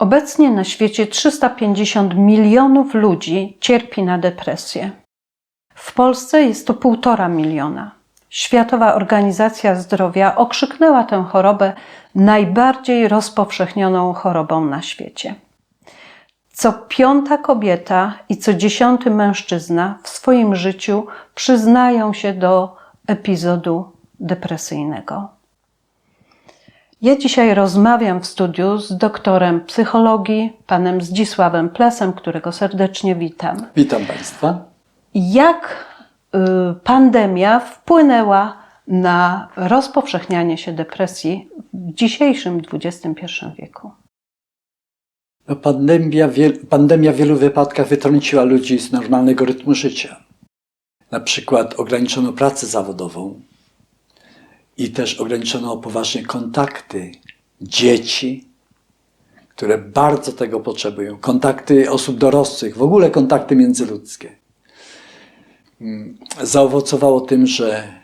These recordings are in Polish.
Obecnie na świecie 350 milionów ludzi cierpi na depresję. W Polsce jest to półtora miliona. Światowa Organizacja Zdrowia okrzyknęła tę chorobę najbardziej rozpowszechnioną chorobą na świecie. Co piąta kobieta i co dziesiąty mężczyzna w swoim życiu przyznają się do epizodu depresyjnego. Ja dzisiaj rozmawiam w studiu z doktorem psychologii, panem Zdzisławem Plesem, którego serdecznie witam. Witam Państwa. Jak y, pandemia wpłynęła na rozpowszechnianie się depresji w dzisiejszym XXI wieku? No, pandemia, pandemia w wielu wypadkach wytrąciła ludzi z normalnego rytmu życia. Na przykład ograniczono pracę zawodową i też ograniczono poważnie kontakty dzieci, które bardzo tego potrzebują. Kontakty osób dorosłych, w ogóle kontakty międzyludzkie. Mm, Zaowocowało tym, że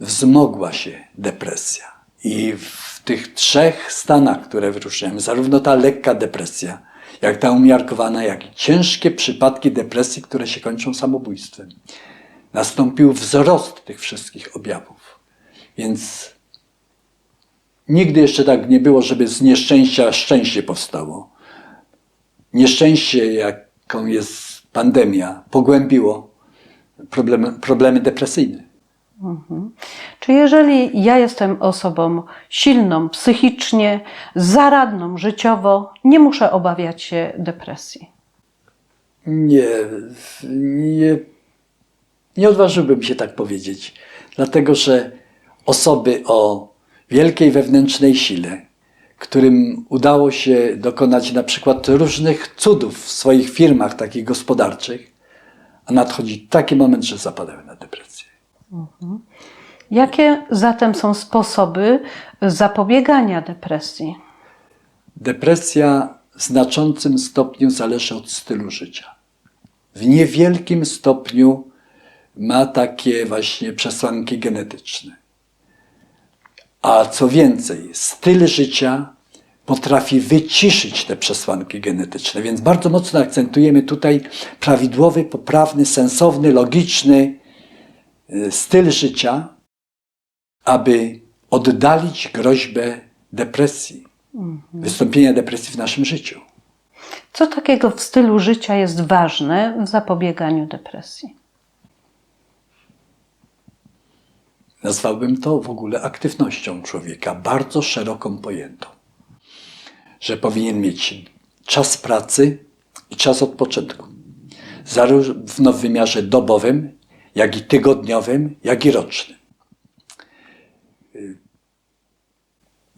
wzmogła się depresja. I w tych trzech stanach, które wyróżniamy, zarówno ta lekka depresja, jak ta umiarkowana, jak i ciężkie przypadki depresji, które się kończą samobójstwem, nastąpił wzrost tych wszystkich objawów. Więc nigdy jeszcze tak nie było, żeby z nieszczęścia szczęście powstało. Nieszczęście, jaką jest pandemia, pogłębiło problemy, problemy depresyjne. Czy jeżeli ja jestem osobą silną psychicznie, zaradną życiowo, nie muszę obawiać się depresji? Nie, nie, nie odważyłbym się tak powiedzieć, dlatego że osoby o wielkiej wewnętrznej sile, którym udało się dokonać na przykład różnych cudów w swoich firmach takich gospodarczych, a nadchodzi taki moment, że zapadają na depresję. Jakie zatem są sposoby zapobiegania depresji? Depresja w znaczącym stopniu zależy od stylu życia. W niewielkim stopniu ma takie właśnie przesłanki genetyczne. A co więcej, styl życia potrafi wyciszyć te przesłanki genetyczne, więc bardzo mocno akcentujemy tutaj prawidłowy, poprawny, sensowny, logiczny y, styl życia, aby oddalić groźbę depresji, wystąpienia depresji w naszym życiu. Co takiego w stylu życia jest ważne w zapobieganiu depresji? Nazwałbym to w ogóle aktywnością człowieka, bardzo szeroką pojętą. Że powinien mieć czas pracy i czas odpoczynku. Zarówno w wymiarze dobowym, jak i tygodniowym, jak i rocznym.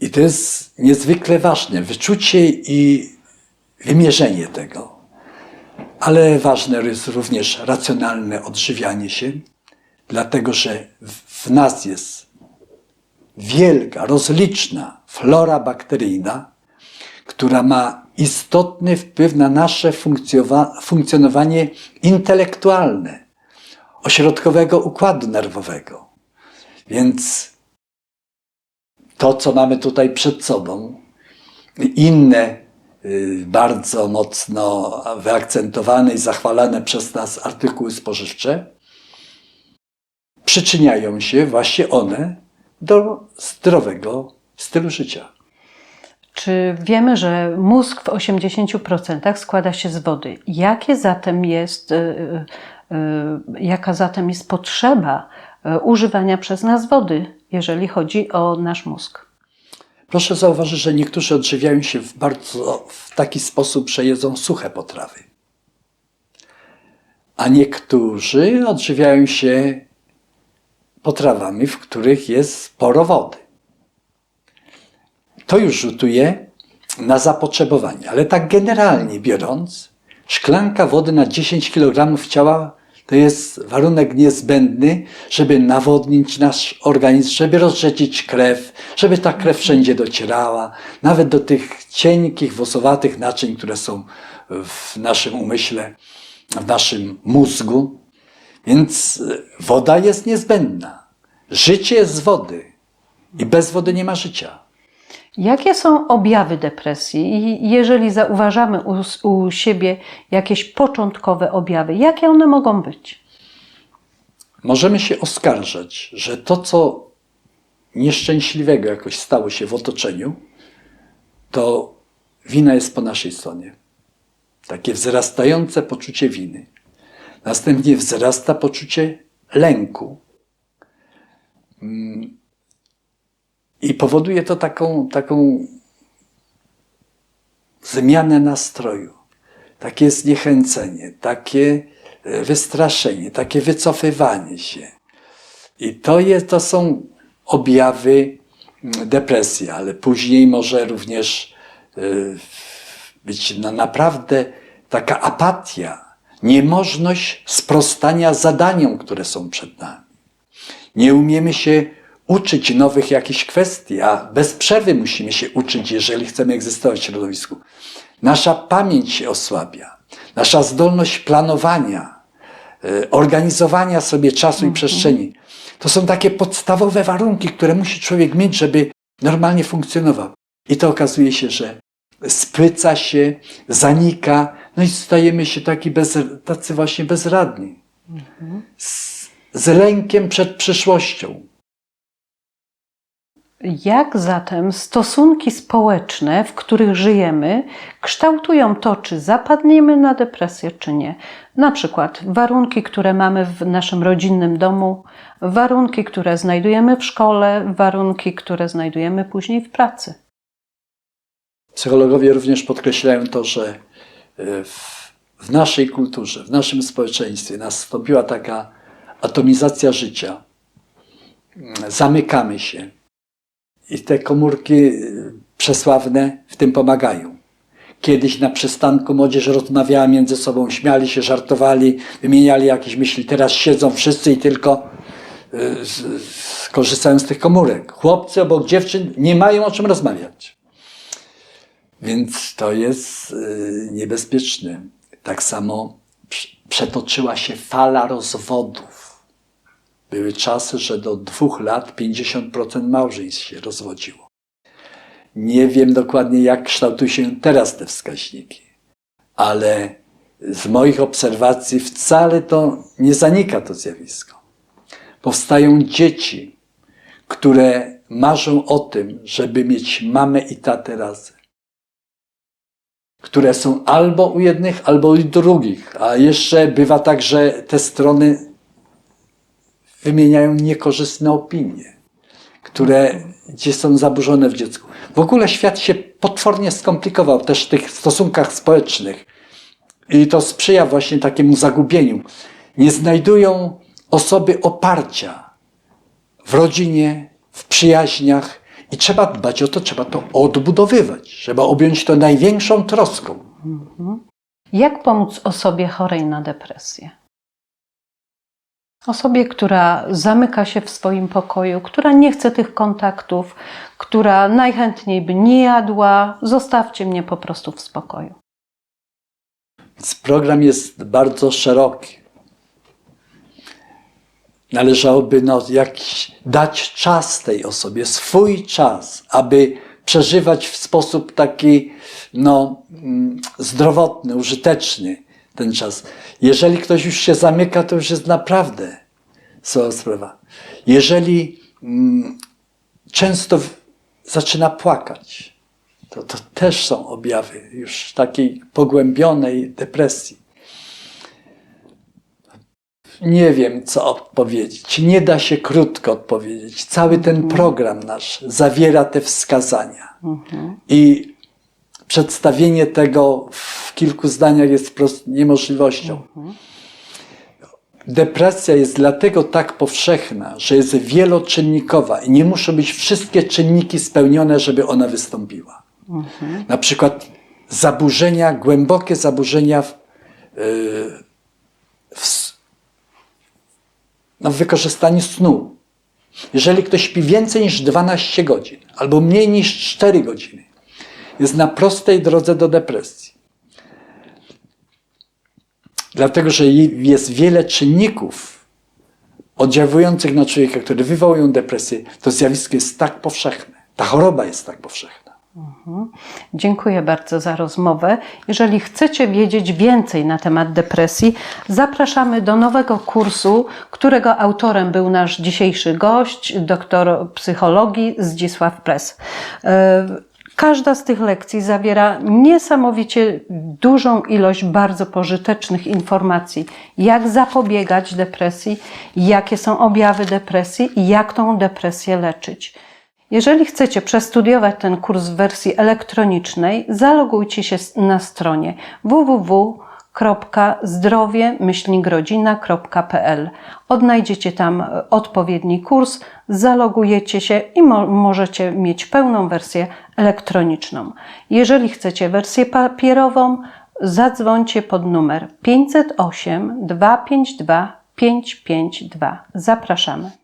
I to jest niezwykle ważne, wyczucie i wymierzenie tego. Ale ważne jest również racjonalne odżywianie się, dlatego że w nas jest wielka, rozliczna flora bakteryjna, która ma istotny wpływ na nasze funkcjonowanie intelektualne, ośrodkowego układu nerwowego. Więc to, co mamy tutaj przed sobą, inne y, bardzo mocno wyakcentowane i zachwalane przez nas artykuły spożywcze, przyczyniają się właśnie one do zdrowego stylu życia. Czy wiemy, że mózg w 80% składa się z wody? Jakie zatem jest, y, y, y, jaka zatem jest potrzeba używania przez nas wody, jeżeli chodzi o nasz mózg? Proszę zauważyć, że niektórzy odżywiają się w bardzo w taki sposób, że jedzą suche potrawy. A niektórzy odżywiają się potrawami, w których jest sporo wody. To już rzutuje na zapotrzebowanie, ale tak generalnie biorąc, szklanka wody na 10 kg ciała to jest warunek niezbędny, żeby nawodnić nasz organizm, żeby rozrzecić krew, żeby ta krew wszędzie docierała, nawet do tych cienkich, włosowatych naczyń, które są w naszym umyśle, w naszym mózgu. Więc woda jest niezbędna. Życie jest z wody i bez wody nie ma życia. Jakie są objawy depresji? I jeżeli zauważamy u, u siebie jakieś początkowe objawy, jakie one mogą być? Możemy się oskarżać, że to, co nieszczęśliwego jakoś stało się w otoczeniu, to wina jest po naszej stronie. Takie wzrastające poczucie winy. Następnie wzrasta poczucie lęku. Mm. I powoduje to taką, taką zmianę nastroju, takie zniechęcenie, takie e, wystraszenie, takie wycofywanie się. I to, jest, to są objawy mm, depresji, ale później może również e, być na naprawdę taka apatia, niemożność sprostania zadaniom, które są przed nami. Nie umiemy się uczyć nowych jakichś kwestii, a bez przerwy musimy się uczyć, jeżeli chcemy egzystować w środowisku. Nasza pamięć się osłabia, nasza zdolność planowania, e, organizowania sobie czasu i przestrzeni. To są takie podstawowe warunki, które musi człowiek mieć, żeby normalnie funkcjonował. I to okazuje się, że spyca się, zanika, no i stajemy się taki bez, tacy właśnie bezradni. Z, z lękiem przed przyszłością. Jak zatem stosunki społeczne, w których żyjemy, kształtują to, czy zapadniemy na depresję, czy nie? Na przykład warunki, które mamy w naszym rodzinnym domu, warunki, które znajdujemy w szkole, warunki, które znajdujemy później w pracy. Psychologowie również podkreślają to, że w, naszej kulturze, w naszym społeczeństwie nastąpiła taka atomizacja życia. Zamykamy się. I te komórki y, przesławne w tym pomagają. Kiedyś na przystanku młodzież rozmawiała między sobą, śmiali się, żartowali, wymieniali jakieś myśli. Teraz siedzą wszyscy i tylko y, korzystają z tych komórek. Chłopcy obok dziewczyn nie mają o czym rozmawiać. Więc to jest y, niebezpieczne. Tak samo przetoczyła się fala rozwodów były czasy, że do dwóch lat 50% małżeństw się rozwodziło. Nie wiem dokładnie, jak kształtują się teraz te wskaźniki, ale z moich obserwacji wcale to nie zanika to zjawisko. Powstają dzieci, które marzą o tym, żeby mieć mamę i tatę razem. Które są albo u jednych, albo u drugich. A jeszcze bywa tak, że te strony wymieniają niekorzystne opinie, które gdzie są zaburzone w dziecku. W ogóle świat się potwornie skomplikował też w tych stosunkach społecznych. I to sprzyja właśnie takiemu zagubieniu. Nie znajdują osoby oparcia w rodzinie, w przyjaźniach i trzeba dbać o to, trzeba to odbudowywać, trzeba objąć to największą troską. Jak pomóc osobie chorej na depresję? Osobie, która zamyka się w swoim pokoju, która nie chce tych kontaktów, która najchętniej by nie jadła, zostawcie mnie po prostu w spokoju. Więc program jest bardzo szeroki. Należałoby no, jakiś, dać czas tej osobie, swój czas, aby przeżywać w sposób taki no, mm, zdrowotny, użyteczny ten czas. Jeżeli ktoś już się zamyka, to już jest naprawdę słaba sprawa. Jeżeli mm, często w, zaczyna płakać, to, to też są objawy już takiej pogłębionej depresji. Nie wiem, co odpowiedzieć. Nie da się krótko odpowiedzieć. Cały ten mhm. program nasz zawiera te wskazania. Mhm. I przedstawienie tego w kilku zdaniach jest wprost niemożliwością. Depresja jest dlatego tak powszechna, że jest wieloczynnikowa i nie muszą być wszystkie czynniki spełnione, żeby ona wystąpiła. Mhm. Na przykład zaburzenia, głębokie zaburzenia w, yy, w, no, w wykorzystaniu snu. Jeżeli ktoś śpi więcej niż 12 godzin albo mniej niż 4 godziny, jest na prostej drodze do depresji. Dlatego, że jest wiele czynników oddziałujących na człowieka, które wywołują depresję, to zjawisko jest tak powszechne. Ta choroba jest tak powszechna. Dziękuję bardzo za rozmowę. Jeżeli chcecie wiedzieć więcej na temat depresji, zapraszamy do nowego kursu, którego autorem był nasz dzisiejszy gość, doktor psychologii Zdzisław Ples. E, Każda z tych lekcji zawiera niesamowicie dużą ilość bardzo pożytecznych informacji, jak zapobiegać depresji, jakie są objawy depresji i jak tą depresję leczyć. Jeżeli chcecie przestudiować ten kurs w wersji elektronicznej, zalogujcie się na stronie www.zdrowie-rodzina.pl. Odnajdziecie tam odpowiedni kurs, zalogujecie się i mo- możecie mieć pełną wersję elektroniczną. Jeżeli chcecie wersję papierową, zadzwońcie pod numer 508 252 552. Zapraszamy.